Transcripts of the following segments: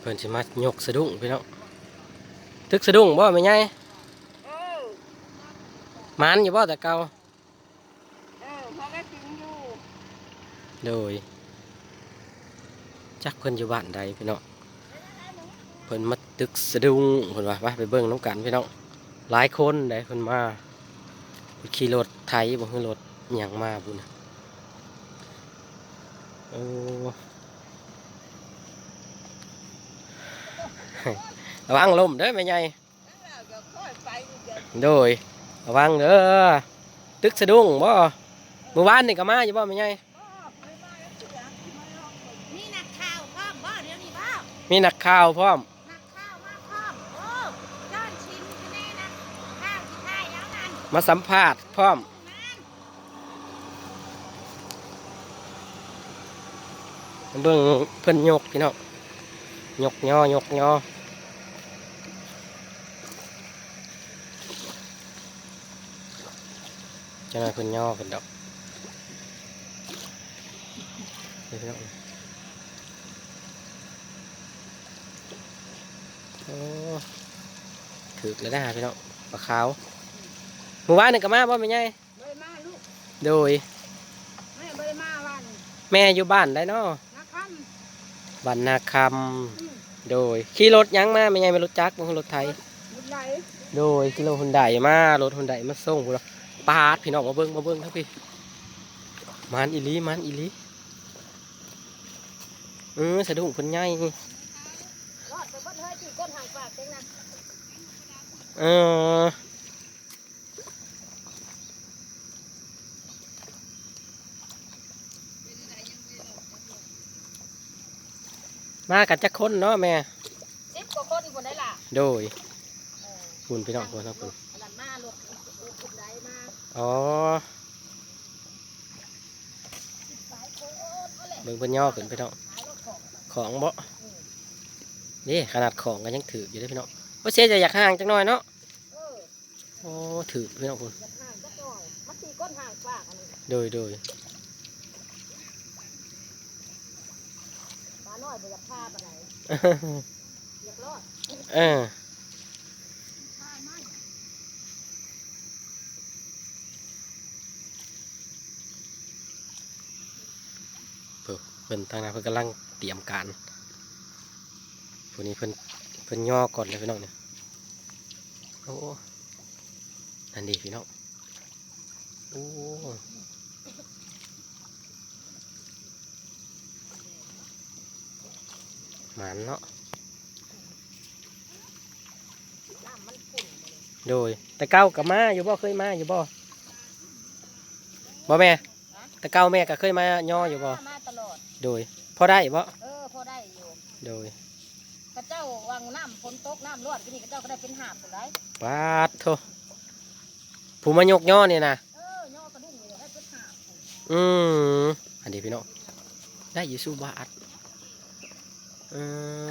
เพิ่นสิมายกสะดุ้งพี่น้องตึกสะดุ้งบ่แม่ใหญ่มันอยู่บ่แต่เก่าเออพอได้กินอยู่โดยจักเพิ่นอยู่บ้านใดพี่น้องเพิ่นมาตึกสะดุ้งเพิ่นว่าไปไปเบิ่งน้ำกันพี่น้องหลายคนได้เพิ่นมาขี่รถไถบ่คือรถหยังมาพุ่นโอ้ ระวังลมเด้อแม่ใหญ่นั่นแหละก็ค่อยไปเดี๋ยวโดยระวังเด้อตึกสะดุ้งบ่เมื่อวานนี่ก็มาอยู่บ่แม่ใหญ่นี่นักข่าวพร้อมบ่เดี๋ยวนี้บ่มีนักข่าวพร้อมนักข่าวมาพร้อมโอ้ย้อนชิมคะแนนนะข้าวที่ท้ายเอานั่นมาสัมภาษณ์พร้อมนั่นเบิ่งเพิ่นยกพี่น้องยกยอยกยอ จังได๋เพิ่นย่อกันดอกเดี๋ยวพี่น้องโอ้ถึกแล้วนะพี่น้องปลาขาวหมู่บ้านนี่ก็มาบ่แม่ใหญ่บริมาลูกโดยแม่บริมาวันแม่อยู่บ้านได้เนาะนะคบ้านนาคำโดยขี่รถหยังมาไม่ไงไม่รถจักรมันรถไทยำบุญไหลโดยขี่รถหุ่นใดมารถหุ่นใดมาส่งพวกเรา ปาดพี่น้องมาเบิ้งมาเบิ้งทั้งพี่มันอีหลีมันอีหลีเออสะดุ้งคนใหญ่รอดไปเบ่เฮ้ยที่ก้นห่างปากเต็งนะเออมากันจะคนเนาะแม่สิบกว่าคนคนได้ล่ะ โดยเออคุณพี่น้องคนครับคุณ อันนั้นมารถอุดได้มาอ๋อสายโค้งเอาแหละเบิ่งเพิ่นย่อขึ้นพี่น้องขายรถของของบ่นี่ขนาดของก็ยังถืออยู่เด้อพี่น้องว่าเสียจะอยากห่างจังหน่อยเนาะเออโอ้ถือพี่น้องคุณอย่าห่างจักหน่อยมันตีก้นห่างปากอันนี้โดยโดยปลาน้อยบ่อยากพาปานไหนอยากรอดเออเพิ่นทางนั้นเพิ่นกำลังเตรียมการพวกนี้เพิ่นเพิ่นย่อก่อนเลยพี่น้องเนี่ยโอ้นั่นดีพี่น้องโอ้หมันเนาะโดยแต่เก้ากับมาอยู่บ่เคยมาอยู่บ่บ่แม่ แต่เก้าแม่ก็เคยมาย่ออยู่บ่ โดยพอได้บ่เออพอได้อยู่โดยกระเจ้าวังน้ำฝนตกน้ำรอดที่นี่กระเจ้าก็ได้เป็นหาบคนไรปาดโทผู้มายกย่อนี่นะเออย่อกระดุ้งเลยได้เป็นหาบพุ่นอืมอันนี้พี่น้องได้อยู่สู้บาทเออ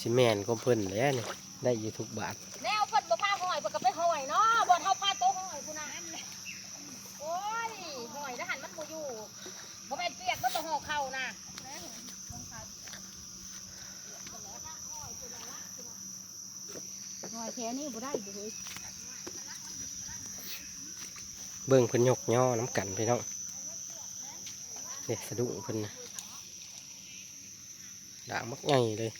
สิแมนก็เพิ่นแหล้วนี่ได้อยู่ทุกบาทแน เข้านะหอยแค่นี้บ่ได้เด้อเบิ่งเพิ่นยกย่อน้ำกันพี่น้องนี่สะดุ้งเพิ่นนะด่างมักใหญ่เลย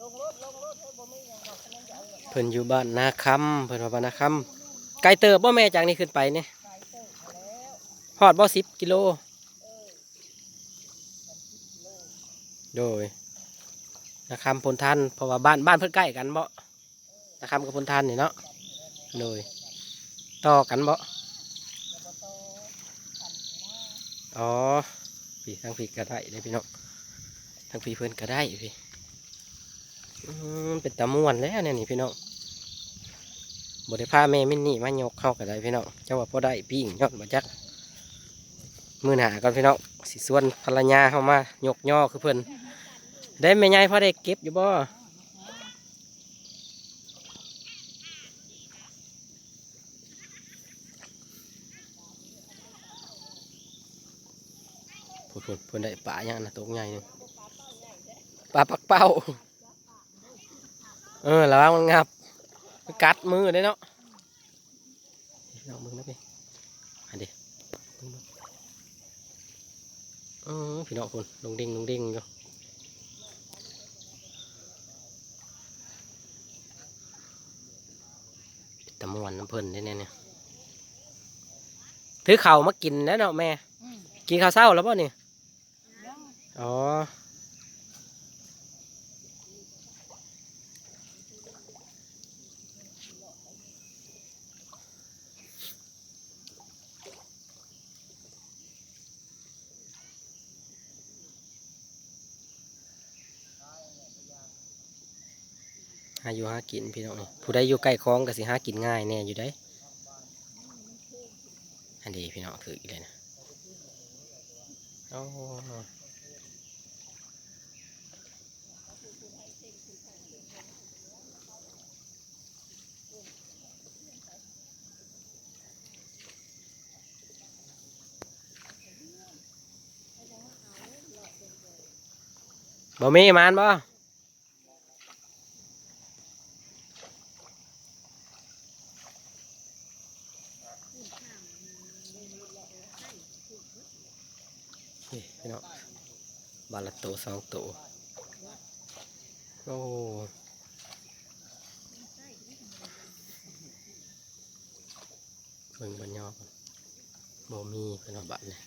ลงรถลงรถเฮ้ยบ่มีหยังดอกคะแนนจะเอา เพิ่นอยู่บ้านนาคำเพิ่นว่าบ้านนาคำไกลเติบบ่แม่จากนี้ขึ้นไปเนี่ยไปเติบเอดบ่สิบกิโลโดยนาคำพลทันเพราะว่าบ้านบ้านเพิ่นใกล้กันบ่นาคำกับพลทันนี่เนาะโดยต่อกันบ่แล้วบ่โตขันหน้าอ๋อพี่ทั้งพี่ก็ได้เลยพี่น้องทั้งพี่เพิ่นก็ได้พี่เป็นตะม่วนแล้วเนี่ยนี่พี่น้อง บได้พาแม่มินนี่มายกเข้ากันได้พี่น้องเจ้าว่าพอได้ปิ้งยอดมาจักมือหนาก่อนพี่น้องสิส่วนภรรยาเข้ามายกย่อคือเพิ่นได้แม่ยายพอได้เก็บอยู่บ่พูดพูดเพิ่นได้ปลาอย่างนะตัวใหญ่หนึงปลาปักเป้าเออระวังมันงับ กัดมือได้เนาะลองมึงนะพี่อันเดีเออพี่น้องคนลงดิ่งลงดิ่งอยู่ตะมวนน้ำเพิ่นได้เนี่ยเนี่ยถือเข่าวมากินแล้วเนาะแม่อืมกินข้าวเช้าแล้วป่ะนี่อ๋อาอยู่หากินพี่น้องนี่ผู้ใดอยู่ใกล้คลองก็สิหากินง่ายแน่อยู่ได้อันดีพี่น้องถืออีกเลยนะโอ้บ่มีมานบ่ นี่พี่น้องบาละโตสองโตโอ้เบิ่งบันยอก่อนบ่มีพี่น้องบัตรเลย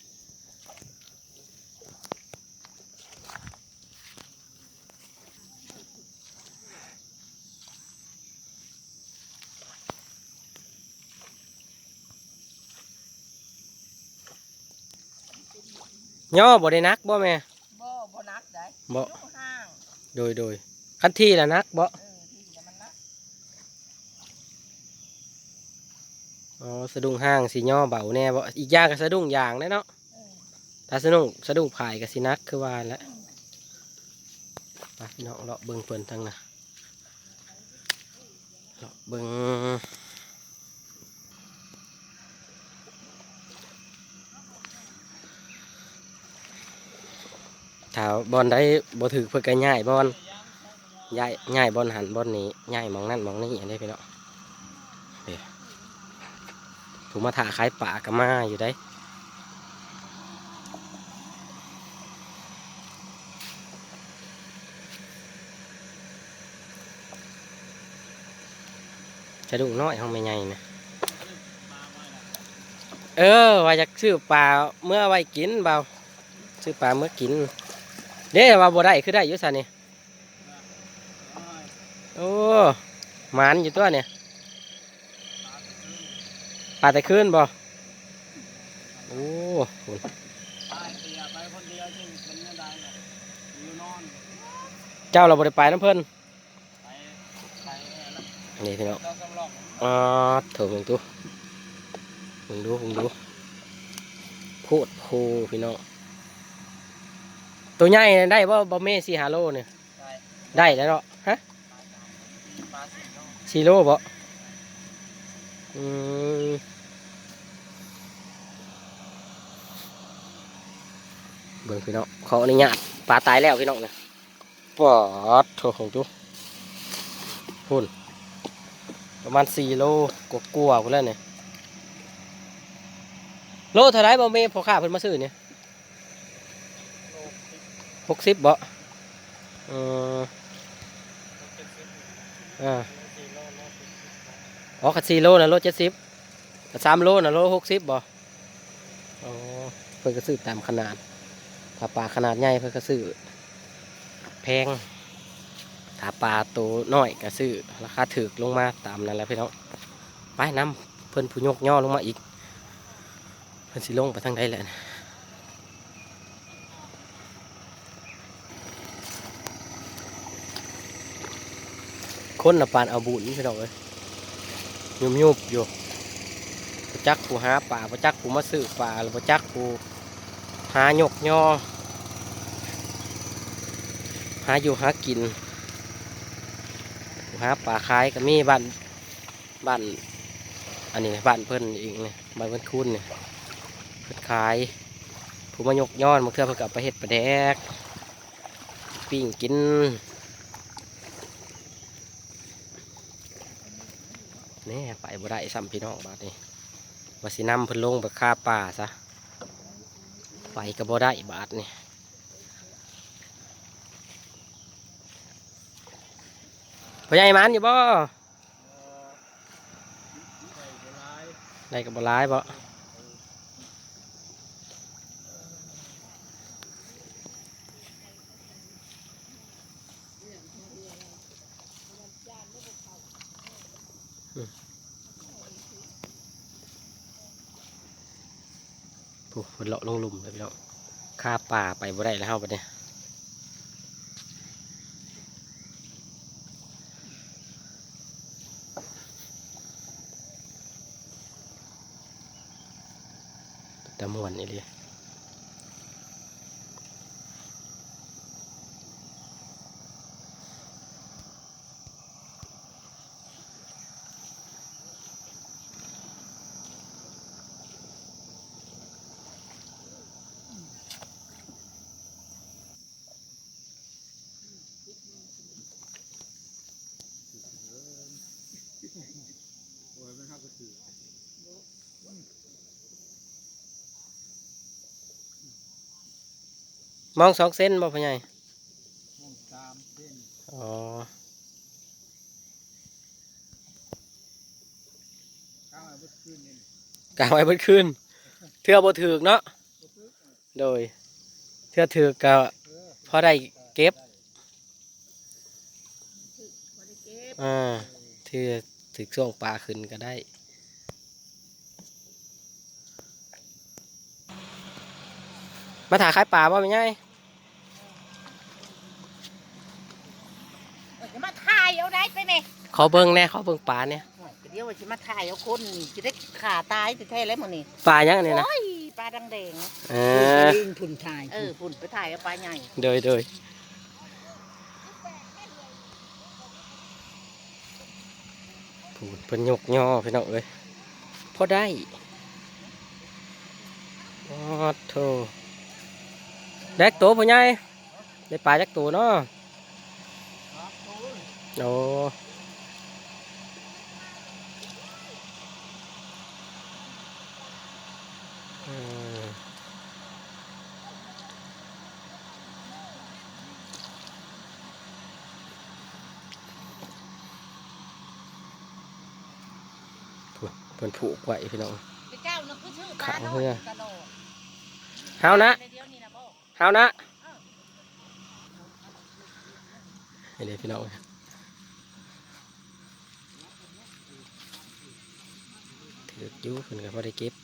ย่อบ่ได้นักบ่แม่บ่บ่นักได้บ่ลูกห้างโดยโดยคันที่ละนักบ่เออที่จะมันนักอ๋อสะดุ้งห้างสิย่อเบาแน่บ่อีกอย่างก็สะดุ้งอย่างแน่เนาะเออถ้าสะดุ้งสะดุ้งผายก็สินักคือว่าแหล้วไปพี่น้องเลาะเบิ่งเพิ่นทั้งน่ะเลาะเบิ่ง ถ้าบอลได้บ่ถือเพื่อก็ย้ายบอลย้ายย้ายบอลหันบอลนี้ย้ายหมองนั่นหมองนี้อย่างนี้พี่น้องเด้ถูกมาถ่าขายป่ากับมาอยู่ได้จะดุน้อยห้องไม่ใหญ่นะเออว่าจะซื้อปลาเมื่อไว้กินเบาซื้อปลาเมื่อกิน เด้ว่าบ่ได้คือได้อยู่ซะนี่โอ้หมันอยู่ตัวเนี่ยปลาแต่คืนบ่โอ้โหเจ้าเราบ่ได้ไปน้ำเพิ่นนี่พี่น้องอ่าเถอะมึงดูมึงดูมึงดูโคตรโพพี่น้อง ตัวใหญ่ได้บ่บ่เม่สี่ฮาโลเนี่ยได้แล้วเนาะฮะสี่โลบ่อืมเบิ่งพี่น้องขออนุญาตปลาตายแล้วพี่น้องเนี่ยปอดโถของจุพุ่นประมาณสี่โลกกลัวๆพุ่นแล้วเนี่ยโลเท่าไรบ่เม่พอข้าเพิ่นมาซื้อเนี่ย หกสิบบ่เอออ่าอ๋อคัดสี่โลนะโลเจ็ดสิบสามโลนะโลหกสิบบ่อ๋อเพิ่นก็ซื้อตามขนาด ถ้าปลาขนาดใหญ่เพิ่นก็ซื้อแพง ถ้าปลาตัวน้อยก็ซื้อราคาถูกลงมาตามนั้นแหละพี่น้องไปน้ำเพิ่นผู้ยกย่อลงมาอีก เพิ่นสิลงไปทางใดแหละนะ คนน่ะปานเอาบุญพี่น้องเอ้ยยุบยุบอยู่บ่จักผู้หาป่าบ่จักผู้มาซื้อป่าหรือบ่จักผู้หาหยกยอหาอยู่หากินผู้หาป่าขายก็มีบ้านบ้านอันนี้บ้านเพิ่นอีกเนี่ยบ้านเพิ่นคุณเนี่ยเพิ่นขายผู้มายกย้อนมาเทื่อเพิ่นก็เอาไปเฮ็ดปลาแดกปิ้งกิน นี่ไปบ่ได้ซ้ำพี่น้องบาดนี้ว่าสินำเพิ่นลงไปฆ่าป่าซะไปก็บ่ได้บาดนี่พ่อใหญ่มันอยู่บ่ได้ก็บ่ร้ายบ่ นเลาะลงหลุมเลยพี่น้องฆ่าป่าไปบ่ได้แล้วเฮาบัดนี้แต่มวนนี่เลย มองสองเส้นบ่พ่อใหญ่สามเส้นอ๋อข้าวมันขึ้นกางไว้บิดคืนเทือบ่ถึกเนาะโดยเทือถึกก็พอได้เก็บบ่ได้เก็บอ่าเทือถึกช่วงปลาขึ้นก็ได้ มาถ่ายขายปลาบ่เป็นไงเออจะมาถ่ายเอาได้ไปแม่ขอเบิ่งแหน่ขอเบิ่งปลาเนี่ยโอ้ยเดี๋ยวว่าสิมาถ่ายเอาคนนี่สิได้ขาตายแท้ๆแล้วมื้อนี้ปลายังอันนี่นะโอ้ยปลาดังแดงเออลิงพุ่นถ่ายเออพุ่นไปถ่ายเอาปลาใหญ่โดยโดยผูดเป็นยกย่อพี่น้องเอ้ยพอได้อ๋อโธ่ แดกตัวพ่อใหญ่ได้ปลาจักตัวเนาะโอ้อืมพูดเพิ่นผูกไว้พี่น้องเจ้าน่ะคือชื่อปลาขังโนเพื่อตะโนเฮานะ เอานะนี่เลยพี่น้องถือยู่เพิ่นก็พอได้เก็บ